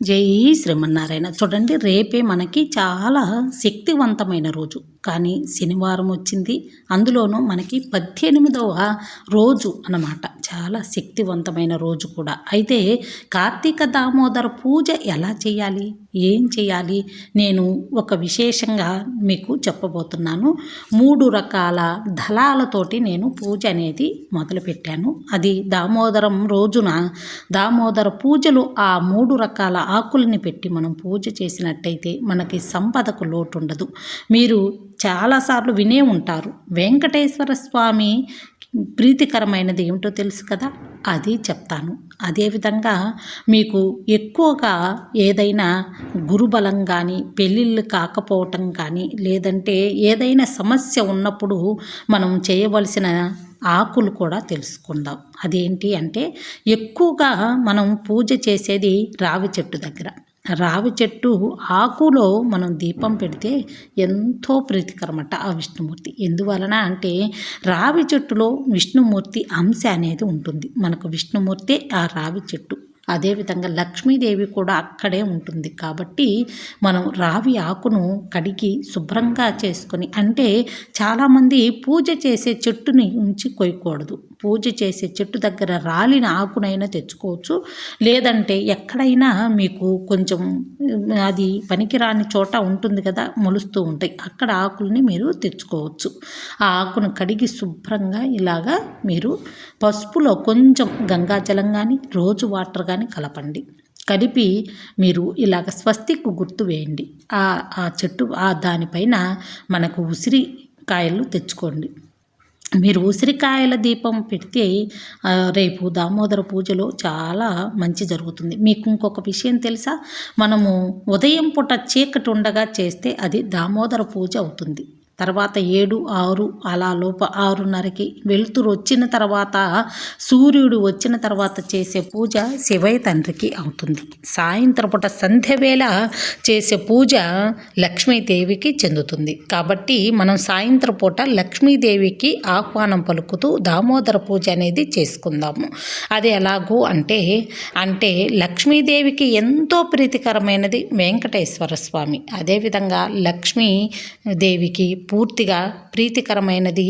జై శ్రీమన్నారాయణ. చూడండి రేపే మనకి చాలా శక్తివంతమైన రోజు. కానీ శనివారం వచ్చింది. అందులోనూ మనకి పద్దెనిమిదవ రోజు అన్నమాట. చాలా శక్తివంతమైన రోజు కూడా. అయితే కార్తీక దామోదర పూజ ఎలా చేయాలి? ఏం చేయాలి? నేను ఒక విశేషంగా మీకు చెప్పబోతున్నాను. మూడు రకాల దళాలతోటి నేను పూజ అనేది మొదలుపెట్టాను. అది దామోదరం రోజున దామోదర పూజలు ఆ మూడు రకాల ఆకుల్ని పెట్టి మనం పూజ చేసినట్టయితే మనకి సంపదకు లోటు ఉండదు మీరు చాలాసార్లు వినే ఉంటారు. వెంకటేశ్వర స్వామి ప్రీతికరమైనది ఏమిటో తెలుసు కదా? అది చెప్తాను. అదేవిధంగా మీకు ఎక్కువగా ఏదైనా గురుబలం కానీ పెళ్ళిళ్ళు కాకపోవటం కానీ లేదంటే ఏదైనా సమస్య ఉన్నప్పుడు మనం చేయవలసిన ఆకులు కూడా తెలుసుకుందాం. అదేంటి అంటే ఎక్కువగా మనం పూజ చేసేది రావి చెట్టు దగ్గర. రావి చెట్టు ఆకులో మనం దీపం పెడితే ఎంతో ప్రీతికరమట ఆ విష్ణుమూర్తి. ఎందువలన అంటే రావి చెట్టులో విష్ణుమూర్తి అంశ అనేది ఉంటుంది. మనకు విష్ణుమూర్తి ఆ రావి చెట్టు. అదేవిధంగా లక్ష్మీదేవి కూడా అక్కడే ఉంటుంది. కాబట్టి మనం రావి ఆకును కడిగి శుభ్రంగా చేసుకొని అంటే చాలామంది పూజ చేసే చెట్టుని ఉంచి కొయ్యకూడదు. పూజ చేసే చెట్టు దగ్గర రాలిన ఆకునైనా తెచ్చుకోవచ్చు. లేదంటే ఎక్కడైనా మీకు కొంచెం అది పనికిరాని చోట ఉంటుంది కదా మొలుస్తూ ఉంటాయి. అక్కడ ఆకుల్ని మీరు తెచ్చుకోవచ్చు. ఆ ఆకును కడిగి శుభ్రంగా ఇలాగా మీరు పసుపులో కొంచెం గంగాజలం కానీ రోజు వాటర్ కానీ కలపండి. కలిపి మీరు ఇలాగ స్వస్తిక్ గుర్తు వేయండి. ఆ ఆ చెట్టు ఆ దానిపైన మనకు ఉసిరి కాయలు తెచ్చుకోండి. మీరు ఉసిరికాయల దీపం పెడితే రేపు దామోదర పూజలో చాలా మంచి జరుగుతుంది. మీకు ఇంకొక విషయం తెలుసా? మనము ఉదయం పూట చీకటి ఉండగా చేస్తే అది దామోదర పూజ అవుతుంది. తర్వాత ఏడు ఆరు అలా లోప ఆరున్నరకి వెలుతురు వచ్చిన తర్వాత సూర్యుడు వచ్చిన తర్వాత చేసే పూజ శివయ్య తండ్రికి అవుతుంది. సాయంత్రం పూట సంధ్య వేళ చేసే పూజ లక్ష్మీదేవికి చెందుతుంది. కాబట్టి మనం సాయంత్రం పూట లక్ష్మీదేవికి ఆహ్వానం పలుకుతూ దామోదర పూజ అనేది చేసుకుందాము. అది ఎలాగూ అంటే అంటే లక్ష్మీదేవికి ఎంతో ప్రీతికరమైనది వెంకటేశ్వర స్వామి. అదేవిధంగా లక్ష్మీదేవికి పూర్తిగా ప్రీతికరమైనది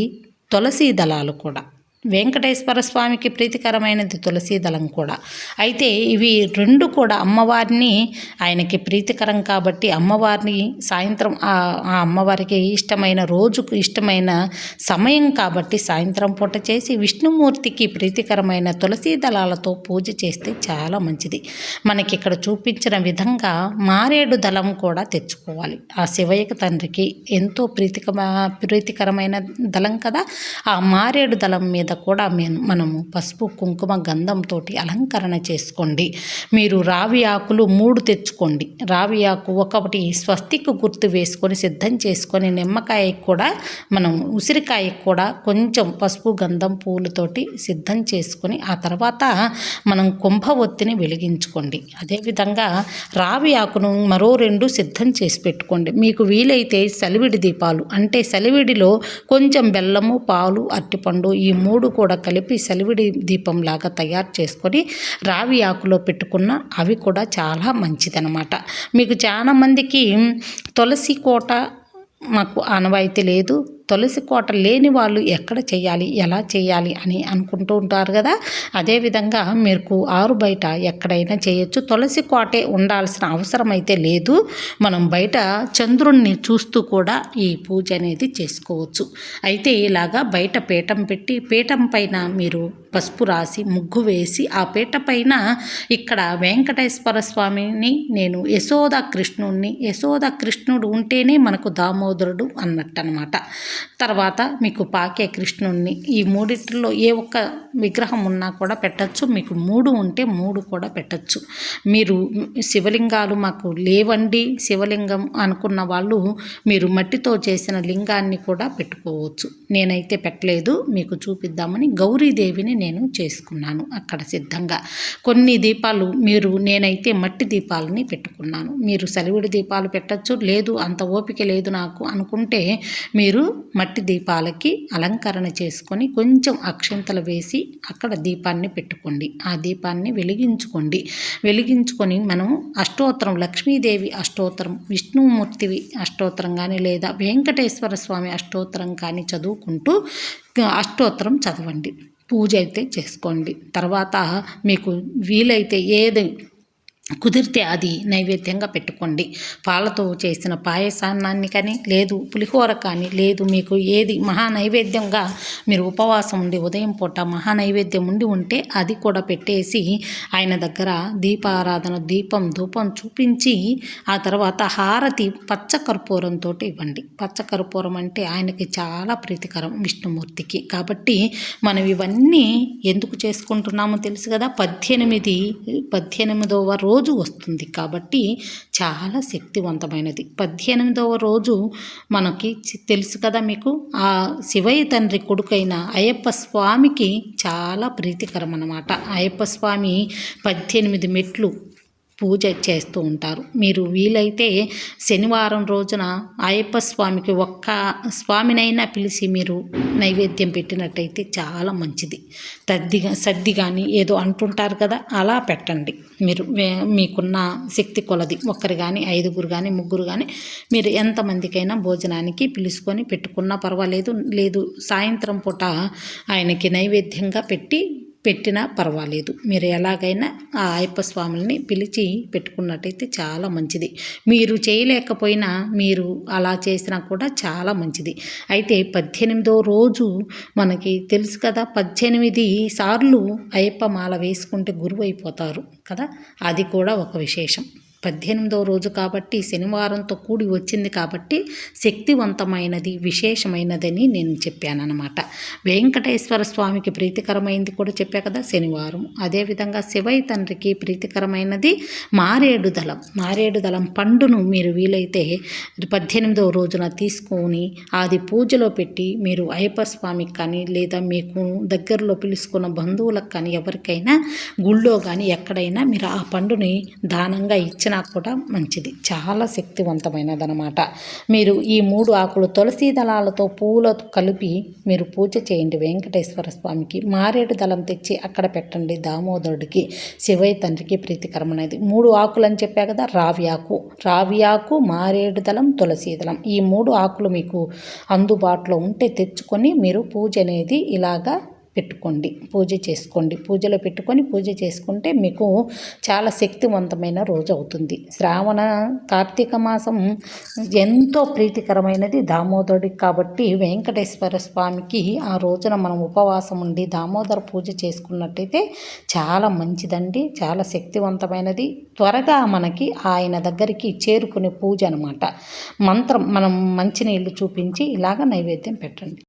తులసీ దళాలు కూడా. వెంకటేశ్వర స్వామికి ప్రీతికరమైనది తులసీ దళం కూడా. అయితే ఇవి రెండు కూడా అమ్మవారిని ఆయనకి ప్రీతికరం కాబట్టి అమ్మవారిని సాయంత్రం ఆ అమ్మవారికి ఇష్టమైన రోజుకు ఇష్టమైన సమయం కాబట్టి సాయంత్రం పూట చేసి విష్ణుమూర్తికి ప్రీతికరమైన తులసీ దళాలతో పూజ చేస్తే చాలా మంచిది. మనకి ఇక్కడ చూపించిన విధంగా మారేడు దళం కూడా తెచ్చుకోవాలి. ఆ శివయ్యక తండ్రికి ఎంతో ప్రీతిక ప్రీతికరమైన దళం కదా. ఆ మారేడు దళం మీద మీద కూడా మనము పసుపు కుంకుమ గంధంతో అలంకరణ చేసుకోండి. మీరు రావి ఆకులు మూడు తెచ్చుకోండి. రావి ఆకు ఒకటి స్వస్తికి గుర్తు వేసుకొని సిద్ధం చేసుకొని నిమ్మకాయ కూడా మనం ఉసిరికాయ కూడా కొంచెం పసుపు గంధం పూలతోటి సిద్ధం చేసుకొని ఆ తర్వాత మనం కుంభ ఒత్తిని వెలిగించుకోండి. అదేవిధంగా రావి ఆకును మరో రెండు సిద్ధం చేసి పెట్టుకోండి. మీకు వీలైతే సలివిడి దీపాలు అంటే సలివిడిలో కొంచెం బెల్లము పాలు అరటిపండు ఈ మూడు మూడు కూడా కలిపి సెలవిడి దీపంలాగా తయారు చేసుకొని రావి ఆకులో పెట్టుకున్న అవి కూడా చాలా మంచిదనమాట మీకు చాలామందికి తులసి కోట మాకు ఆనవాయితీ లేదు. తులసి కోట లేని వాళ్ళు ఎక్కడ చేయాలి ఎలా చేయాలి అని అనుకుంటూ ఉంటారు కదా? అదేవిధంగా మీకు ఆరు బయట ఎక్కడైనా చేయొచ్చు. తులసి కోటే ఉండాల్సిన అవసరం అయితే లేదు. మనం బయట చంద్రుణ్ణి చూస్తూ కూడా ఈ పూజ అనేది చేసుకోవచ్చు. అయితే ఇలాగా బయట పీఠం పెట్టి పీఠం పైన మీరు పసుపు రాసి ముగ్గు వేసి ఆ పీట పైన ఇక్కడ వెంకటేశ్వర స్వామిని నేను యశోద కృష్ణుడిని యశోద కృష్ణుడు ఉంటేనే మనకు దామోదరుడు అన్నట్టు అనమాట తర్వాత మీకు పాకే కృష్ణుణ్ణి. ఈ మూడిట్లో ఏ ఒక్క విగ్రహం ఉన్నా కూడా పెట్టచ్చు. మీకు మూడు ఉంటే మూడు కూడా పెట్టచ్చు. మీరు శివలింగాలు మాకు లేవండి. శివలింగం అనుకున్న వాళ్ళు మీరు మట్టితో చేసిన లింగాన్ని కూడా పెట్టుకోవచ్చు. నేనైతే పెట్టలేదు. మీకు చూపిద్దామని గౌరీదేవిని నేను చేసుకున్నాను అక్కడ సిద్ధంగా. కొన్ని దీపాలు మీరు నేనైతే మట్టి దీపాలని పెట్టుకున్నాను. మీరు సలివిడి దీపాలు పెట్టచ్చు. లేదు అంత ఓపిక లేదు నాకు అనుకుంటే మీరు మట్టి దీపాలకి అలంకరణ చేసుకొని కొంచెం అక్షంతలు వేసి అక్కడ దీపాన్ని పెట్టుకోండి. ఆ దీపాన్ని వెలిగించుకోండి. వెలిగించుకొని మనం అష్టోత్తరం లక్ష్మీదేవి అష్టోత్తరం విష్ణుమూర్తివి అష్టోత్తరం కానీ లేదా వెంకటేశ్వర స్వామి అష్టోత్తరం కానీ చదువుకుంటూ అష్టోత్తరం చదవండి. పూజ అయితే చేసుకోండి. తర్వాత మీకు వీలైతే ఏది కుదిరితే అది నైవేద్యంగా పెట్టుకోండి. పాలతో చేసిన పాయసాన్నాన్ని కానీ లేదు పులిహోర కానీ లేదు మీకు ఏది మహా నైవేద్యంగా మీరు ఉపవాసం ఉండి ఉదయం పూట మహా నైవేద్యం ఉండి ఉంటే అది కూడా పెట్టేసి ఆయన దగ్గర దీపారాధన దీపం ధూపం చూపించి ఆ తర్వాత హారతి పచ్చకర్పూరంతో ఇవ్వండి. పచ్చకర్పూరం అంటే ఆయనకి చాలా ప్రీతికరం విష్ణుమూర్తికి. కాబట్టి మనం ఇవన్నీ ఎందుకు చేసుకుంటున్నామో తెలుసు కదా? పద్దెనిమిది పద్దెనిమిదవ రోజు రోజు వస్తుంది కాబట్టి చాలా శక్తివంతమైనది. పద్దెనిమిదవ రోజు మనకి తెలుసు కదా మీకు? ఆ శివయ్య తండ్రి కొడుకైన అయ్యప్ప స్వామికి చాలా ప్రీతికరం అన్నమాట అయ్యప్ప స్వామి పద్దెనిమిది మెట్లు పూజ చేస్తూ ఉంటారు. మీరు వీలైతే శనివారం రోజున అయ్యప్ప స్వామికి ఒక్క స్వామినైనా పిలిచి మీరు నైవేద్యం పెట్టినట్టయితే చాలా మంచిది. తద్దిగా సద్ది కానీ ఏదో అంటుంటారు కదా అలా పెట్టండి. మీరు మీకున్న శక్తి కొలది. ఒక్కరు కానీ ఐదుగురు కానీ ముగ్గురు కానీ మీరు ఎంతమందికైనా భోజనానికి పిలుచుకొని పెట్టుకున్నా పర్వాలేదు. లేదు సాయంత్రం పూట ఆయనకి నైవేద్యంగా పెట్టి పెట్టినా పర్వాలేదు. మీరు ఎలాగైనా ఆ అయ్యప్ప స్వాములని పిలిచి పెట్టుకున్నట్టయితే చాలా మంచిది. మీరు చేయలేకపోయినా మీరు అలా చేసినా కూడా చాలా మంచిది. అయితే పద్దెనిమిదో రోజు మనకి తెలుసు కదా పద్దెనిమిది సార్లు అయ్యప్ప మాల వేసుకుంటే గురువు అయిపోతారు కదా? అది కూడా ఒక విశేషం. పద్దెనిమిదవ రోజు కాబట్టి శనివారంతో కూడి వచ్చింది కాబట్టి శక్తివంతమైనది విశేషమైనదని నేను చెప్పాను అనమాట వెంకటేశ్వర స్వామికి ప్రీతికరమైనది కూడా చెప్పా కదా శనివారం. అదేవిధంగా శివయ్య తండ్రికి ప్రీతికరమైనది మారేడు దళం మారేడు దళం పండును మీరు వీలైతే పద్దెనిమిదవ రోజున తీసుకొని అది పూజలో పెట్టి మీరు అయ్యప్ప స్వామికి కానీ లేదా మీకు దగ్గరలో పిలుచుకున్న బంధువులకు కానీ ఎవరికైనా గుళ్ళో కానీ ఎక్కడైనా మీరు ఆ పండుని దానంగా ఇచ్చిన ఇచ్చినా కూడా మంచిది. చాలా శక్తివంతమైనది అనమాట మీరు ఈ మూడు ఆకులు తులసి దళాలతో పూలతో కలిపి మీరు పూజ చేయండి వెంకటేశ్వర స్వామికి. మారేడు దళం తెచ్చి అక్కడ పెట్టండి దామోదరుడికి శివయ్య తండ్రికి ప్రీతికరమైనది మూడు ఆకులు అని చెప్పా కదా రావి ఆకు. రావి ఆకు మారేడు దళం తులసి దళం. ఈ మూడు ఆకులు మీకు అందుబాటులో ఉంటే తెచ్చుకొని మీరు పూజ అనేది ఇలాగా పెట్టుకోండి పూజ చేసుకోండి. పూజలో పెట్టుకొని పూజ చేసుకుంటే మీకు చాలా శక్తివంతమైన రోజు అవుతుంది. శ్రావణ కార్తీక మాసం ఎంతో ప్రీతికరమైనది దామోదరుడికి కాబట్టి వెంకటేశ్వర స్వామికి ఆ రోజున మనం ఉపవాసం ఉండి దామోదర పూజ చేసుకున్నట్టయితే చాలా మంచిదండి చాలా శక్తివంతమైనది. త్వరగా మనకి ఆయన దగ్గరికి చేరుకునే పూజ అనమాట మంత్రం మనం మంచినీళ్ళు చూపించి ఇలాగ నైవేద్యం పెట్టండి.